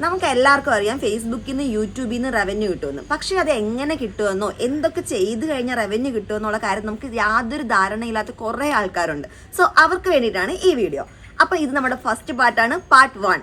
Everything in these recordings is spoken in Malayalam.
നമുക്ക് എല്ലാവർക്കും അറിയാം ഫേസ്ബുക്കിൽ നിന്ന് യൂട്യൂബിൽ നിന്ന് റവന്യൂ കിട്ടുമെന്ന്. പക്ഷേ അത് എങ്ങനെ കിട്ടുമെന്നോ എന്തൊക്കെ ചെയ്ത് കഴിഞ്ഞാൽ റവന്യൂ കിട്ടുമെന്നുള്ള കാര്യം നമുക്ക് യാതൊരു ധാരണയില്ലാത്ത കുറേ ആൾക്കാരുണ്ട്. സോ അവർക്ക് വേണ്ടിയിട്ടാണ് ഈ വീഡിയോ അപ്പോൾ ഇത് നമ്മുടെ ഫസ്റ്റ് പാർട്ടാണ് പാർട്ട് വൺ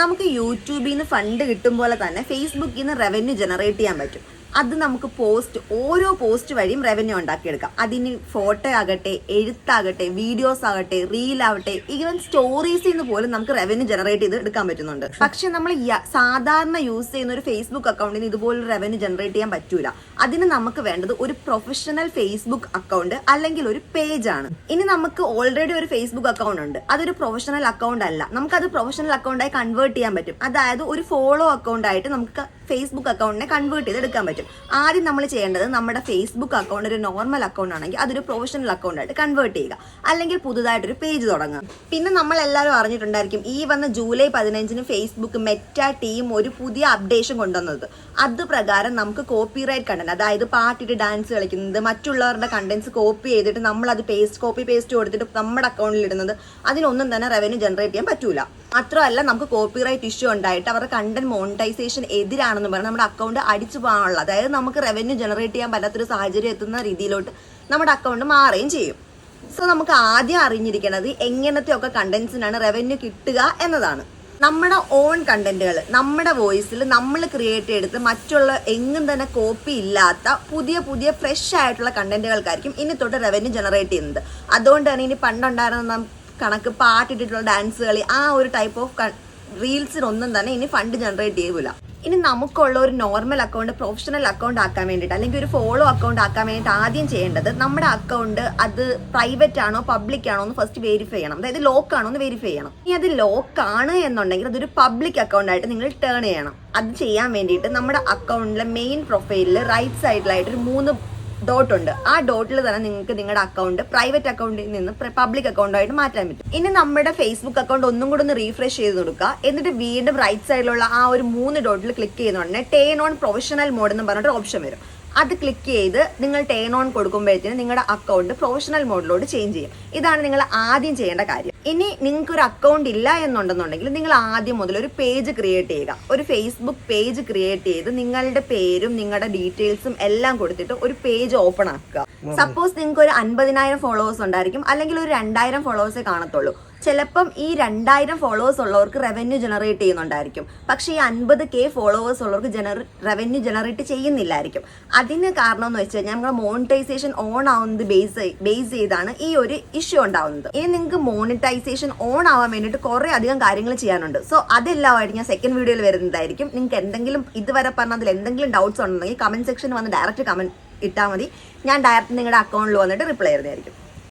നമുക്ക് യൂട്യൂബിൽ നിന്ന് ഫണ്ട് കിട്ടും പോലെ തന്നെ ഫേസ്ബുക്കിൽ നിന്ന് റവന്യൂ ജനറേറ്റ് ചെയ്യാൻ പറ്റും. അത് നമുക്ക് പോസ്റ്റ് ഓരോ പോസ്റ്റ് വഴിയും റവന്യൂ ഉണ്ടാക്കിയെടുക്കാം. അതിന് ഫോട്ടോ ആകട്ടെ എഴുത്താകട്ടെ വീഡിയോസ് ആകട്ടെ റീൽ ആവട്ടെ ഈവൻ സ്റ്റോറീസിൽ നിന്ന് പോലും നമുക്ക് റവന്യൂ ജനറേറ്റ് ചെയ്ത് എടുക്കാൻ പറ്റുന്നുണ്ട്. പക്ഷെ നമ്മൾ സാധാരണ യൂസ് ചെയ്യുന്ന ഒരു ഫേസ്ബുക്ക് അക്കൗണ്ടിന് ഇതുപോലെ റവന്യൂ ജനറേറ്റ് ചെയ്യാൻ പറ്റൂല. അതിന് നമുക്ക് വേണ്ടത് ഒരു പ്രൊഫഷണൽ ഫേസ്ബുക്ക് അക്കൗണ്ട് അല്ലെങ്കിൽ ഒരു പേജ് ആണ്. ഇനി നമുക്ക് ഓൾറെഡി ഒരു ഫേസ്ബുക്ക് അക്കൗണ്ട് ഉണ്ട്. അതൊരു പ്രൊഫഷണൽ അക്കൗണ്ട് അല്ല. നമുക്കത് പ്രൊഫഷണൽ അക്കൗണ്ടായി കൺവേർട്ട് ചെയ്യാൻ പറ്റും. അതായത് ഒരു ഫോളോ അക്കൗണ്ട് ആയിട്ട് നമുക്ക് ഫേസ്ബുക്ക് അക്കൗണ്ടിനെ കൺവേർട്ട് ചെയ്ത് എടുക്കാൻ പറ്റും. ആദ്യം നമ്മൾ ചെയ്യേണ്ടത് നമ്മുടെ ഫേസ്ബുക്ക് അക്കൗണ്ട് ഒരു നോർമൽ അക്കൗണ്ട് ആണെങ്കിൽ അതൊരു പ്രൊഫഷണൽ അക്കൗണ്ട് ആയിട്ട് കൺവേർട്ട് ചെയ്യുക. അല്ലെങ്കിൽ പുതുതായിട്ടൊരു പേജ് തുടങ്ങുക. പിന്നെ നമ്മൾ എല്ലാവരും അറിഞ്ഞിട്ടുണ്ടായിരിക്കും ഈ വന്ന ജൂലൈ പതിനഞ്ചിന് ഫേസ്ബുക്ക് മെറ്റ ടീം ഒരു പുതിയ അപ്ഡേഷൻ കൊണ്ടുവന്നത്. അത് പ്രകാരം നമുക്ക് കോപ്പിറൈറ്റ് കണ്ടന്റ് അതായത് പാട്ടിട്ട് ഡാൻസ് കളിക്കുന്നത് മറ്റുള്ളവരുടെ കണ്ടന്റ്സ് കോപ്പി ചെയ്തിട്ട് നമ്മൾ അത് പേസ്റ്റ് കോപ്പി പേസ്റ്റ് കൊടുത്തിട്ട് നമ്മുടെ അക്കൗണ്ടിൽ ഇടുന്നത് അതിനൊന്നും തന്നെ റവന്യൂ ജനറേറ്റ് ചെയ്യാൻ പറ്റൂല. മാത്രമല്ല നമുക്ക് കോപ്പിറൈറ്റ് ഇഷ്യൂ ഉണ്ടായിട്ട് അവരുടെ കണ്ടന്റ് മോണിറ്റൈസേഷൻ എതിരാണെന്ന് പറഞ്ഞ് നമ്മുടെ അക്കൗണ്ട് അടിച്ചു പോകാനുള്ള അതായത് നമുക്ക് റവന്യൂ ജനറേറ്റ് ചെയ്യാൻ പറ്റാത്തൊരു സാഹചര്യം എത്തുന്ന രീതിയിലോട്ട് നമ്മുടെ അക്കൗണ്ട് മാറുകയും ചെയ്യും. സോ നമുക്ക് ആദ്യം അറിഞ്ഞിരിക്കുന്നത് എങ്ങനത്തെ ഒക്കെ കണ്ടന്റ്സിനാണ് റവന്യൂ കിട്ടുക എന്നതാണ്. നമ്മുടെ ഓൺ കണ്ടന്റുകൾ നമ്മുടെ വോയിസിൽ നമ്മൾ ക്രിയേറ്റ് ചെയ്തെടുത്ത് മറ്റുള്ള എങ്ങും തന്നെ കോപ്പി ഇല്ലാത്ത പുതിയ പുതിയ ഫ്രഷ് ആയിട്ടുള്ള കണ്ടന്റുകൾക്കായിരിക്കും ഇനി തൊട്ട് റവന്യൂ ജനറേറ്റ് ചെയ്യുന്നത്. അതുകൊണ്ട് തന്നെ ഇനി പണ്ടുണ്ടായിരുന്ന കണക്ക് പാട്ടിട്ടിട്ടുള്ള ഡാൻസ് കളി ആ ഒരു ടൈപ്പ് ഓഫ് റീൽസിനൊന്നും തന്നെ ഇനി ഫണ്ട് ജനറേറ്റ് ചെയ്യൂല. ഇനി നമുക്കുള്ള ഒരു നോർമൽ അക്കൗണ്ട് പ്രൊഫഷണൽ അക്കൗണ്ട് ആക്കാൻ വേണ്ടിയിട്ട് അല്ലെങ്കിൽ ഒരു ഫോളോ അക്കൗണ്ട് ആക്കാൻ വേണ്ടിയിട്ട് ആദ്യം ചെയ്യേണ്ടത് നമ്മുടെ അക്കൗണ്ട് അത് പ്രൈവറ്റ് ആണോ പബ്ലിക് ആണോ എന്ന് ഫസ്റ്റ് വെരിഫൈ ചെയ്യണം. അതായത് ലോക്ക് ആണോ എന്ന് വെരിഫൈ ചെയ്യണം. ഇനി അത് ലോക്ക് ആണ് എന്നുണ്ടെങ്കിൽ അതൊരു പബ്ലിക് അക്കൗണ്ട് ആയിട്ട് നിങ്ങൾ ടേൺ ചെയ്യണം. അത് ചെയ്യാൻ വേണ്ടിയിട്ട് നമ്മുടെ അക്കൗണ്ടിലെ മെയിൻ പ്രൊഫൈലിൽ റൈറ്റ് സൈഡിലായിട്ട് ഒരു മൂന്ന് ഡോട്ട് ഉണ്ട്. ആ ഡോട്ടിൽ തന്നെ നിങ്ങൾക്ക് നിങ്ങളുടെ അക്കൗണ്ട് പ്രൈവറ്റ് അക്കൗണ്ടിൽ നിന്ന് പബ്ലിക് അക്കൗണ്ടായിട്ട് മാറ്റാൻ പറ്റും. ഇനി നമ്മുടെ ഫേസ്ബുക്ക് അക്കൗണ്ട് ഒന്നും കൂടെ ഒന്ന് റീഫ്രഷ് ചെയ്ത് കൊടുക്കുക എന്നിട്ട് വീണ്ടും റൈറ്റ് സൈഡിലുള്ള ആ ഒരു മൂന്ന് ഡോട്ടിൽ ക്ലിക്ക് ചെയ്യുന്നുണ്ടെങ്കിൽ ടേൺ ഓൺ പ്രൊഫഷണൽ മോഡ് എന്ന് പറഞ്ഞിട്ട് ഓപ്ഷൻ വരും. അത് ക്ലിക്ക് ചെയ്ത് നിങ്ങൾ ടേൺ ഓൺ കൊടുക്കുമ്പോഴത്തേന് നിങ്ങളുടെ അക്കൗണ്ട് പ്രൊഫഷണൽ മോഡിലോട്ട് ചേഞ്ച് ചെയ്യും. ഇതാണ് നിങ്ങൾ ആദ്യം ചെയ്യേണ്ട കാര്യം. ഇനി നിങ്ങൾക്ക് ഒരു അക്കൗണ്ട് ഇല്ല എന്നുണ്ടെന്നുണ്ടെങ്കിൽ നിങ്ങൾ ആദ്യം മുതൽ ഒരു പേജ് ക്രിയേറ്റ് ചെയ്യുക. ഒരു ഫേസ്ബുക്ക് പേജ് ക്രിയേറ്റ് ചെയ്ത് നിങ്ങളുടെ പേരും നിങ്ങളുടെ ഡീറ്റെയിൽസും എല്ലാം കൊടുത്തിട്ട് ഒരു പേജ് ഓപ്പൺ ആക്കുക. സപ്പോസ് നിങ്ങൾക്ക് ഒരു അൻപതിനായിരം ഫോളോവേഴ്സ് ഉണ്ടായിരിക്കും. അല്ലെങ്കിൽ ഒരു രണ്ടായിരം ഫോളോവേഴ്സേ കാണത്തുള്ളൂ. ചിലപ്പം ഈ രണ്ടായിരം ഫോളോവേഴ്സ് ഉള്ളവർക്ക് റവന്യൂ ജനറേറ്റ് ചെയ്യുന്നുണ്ടായിരിക്കും. പക്ഷേ ഈ അൻപത് കെ ഫോളോവേഴ്സ് ഉള്ളവർക്ക് ജനറ റവന്യൂ ജനറേറ്റ് ചെയ്യുന്നില്ലായിരിക്കും. അതിന് കാരണം എന്ന് വെച്ച് കഴിഞ്ഞാൽ നമ്മുടെ മോണിറ്റൈസേഷൻ ഓൺ ആവുന്നത് ബേസ് ബേസ് ചെയ്താണ് ഈ ഒരു ഇഷ്യൂ ഉണ്ടാവുന്നത്. ഇനി നിങ്ങൾക്ക് മോണിറ്റൈസേഷൻ ഓൺ ആവാൻ വേണ്ടിയിട്ട് കുറേ അധികം കാര്യങ്ങൾ ചെയ്യാനുണ്ട്. സോ അതെല്ലാമായിട്ട് ഞാൻ സെക്കൻഡ് വീഡിയോയിൽ വരുന്നതായിരിക്കും. നിങ്ങൾക്ക് എന്തെങ്കിലും ഇതുവരെ പറഞ്ഞതിൽ എന്തെങ്കിലും ഡൗട്ട്സ് ഉണ്ടെങ്കിൽ കമന്റ് സെക്ഷനിൽ വന്ന് ഡയറക്റ്റ് കമന്റ് ഇട്ടാൽ മതി. ഞാൻ ഡയറക്റ്റ് നിങ്ങളുടെ അക്കൗണ്ടിൽ വന്നിട്ട് റിപ്ലൈ ചെയ്യുന്നതായിരിക്കും